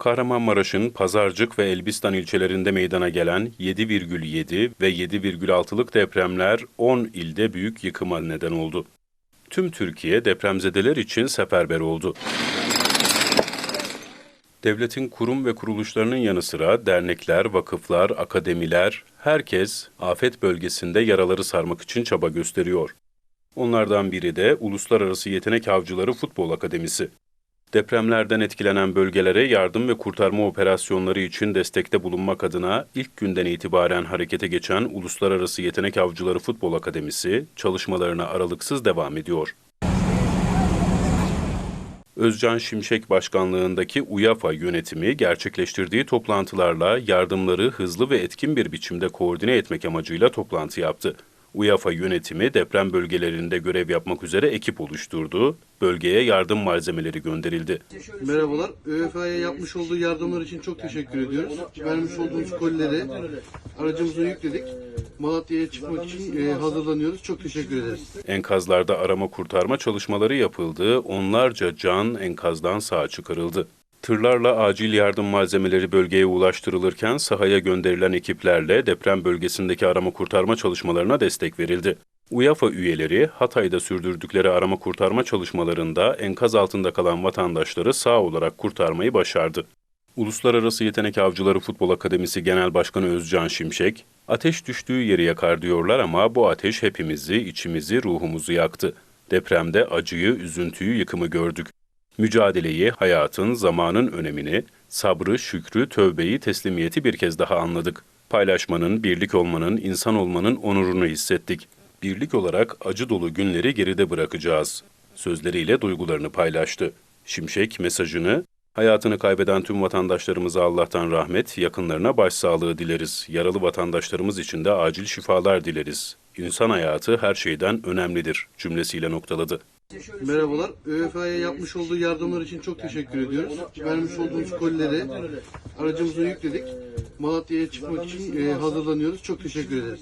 Kahramanmaraş'ın Pazarcık ve Elbistan ilçelerinde meydana gelen 7,7 ve 7,6'lık depremler 10 ilde büyük yıkıma neden oldu. Tüm Türkiye depremzedeler için seferber oldu. Devletin kurum ve kuruluşlarının yanı sıra dernekler, vakıflar, akademiler, herkes afet bölgesinde yaraları sarmak için çaba gösteriyor. Onlardan biri de Uluslararası Yetenek Avcıları Futbol Akademisi. Depremlerden etkilenen bölgelere yardım ve kurtarma operasyonları için destekte bulunmak adına ilk günden itibaren harekete geçen Uluslararası Yetenek Avcıları Futbol Akademisi çalışmalarına aralıksız devam ediyor. Özcan Şimşek başkanlığındaki UYAFA yönetimi gerçekleştirdiği toplantılarla yardımları hızlı ve etkin bir biçimde koordine etmek amacıyla toplantı yaptı. UYAFA yönetimi deprem bölgelerinde görev yapmak üzere ekip oluşturdu. Bölgeye yardım malzemeleri gönderildi. Merhabalar. ÖFA'ya yapmış olduğu yardımlar için çok teşekkür ediyoruz. Vermiş olduğunuz kolileri aracımıza yükledik. Malatya'ya çıkmak için e, hazırlanıyoruz. Çok teşekkür ederiz. Enkazlarda arama kurtarma çalışmaları yapıldı. Onlarca can enkazdan sağ çıkarıldı. Tırlarla acil yardım malzemeleri bölgeye ulaştırılırken sahaya gönderilen ekiplerle deprem bölgesindeki arama kurtarma çalışmalarına destek verildi. UYAFA üyeleri Hatay'da sürdürdükleri arama kurtarma çalışmalarında enkaz altında kalan vatandaşları sağ olarak kurtarmayı başardı. Uluslararası Yetenek Avcıları Futbol Akademisi Genel Başkanı Özcan Şimşek, ateş düştüğü yeri yakar diyorlar ama bu ateş hepimizi, içimizi, ruhumuzu yaktı. Depremde acıyı, üzüntüyü, yıkımı gördük. Mücadeleyi, hayatın, zamanın önemini, sabrı, şükrü, tövbeyi, teslimiyeti bir kez daha anladık. Paylaşmanın, birlik olmanın, insan olmanın onurunu hissettik. Birlik olarak acı dolu günleri geride bırakacağız. Sözleriyle duygularını paylaştı. Şimşek mesajını, hayatını kaybeden tüm vatandaşlarımıza Allah'tan rahmet, yakınlarına başsağlığı dileriz. Yaralı vatandaşlarımız için de acil şifalar dileriz. İnsan hayatı her şeyden önemlidir cümlesiyle noktaladı. Merhabalar. ÖFA'ya yapmış olduğu yardımlar için çok teşekkür ediyoruz. Vermiş olduğunuz kolileri aracımıza yükledik. Malatya'ya çıkmak için e, hazırlanıyoruz. Çok teşekkür ederiz.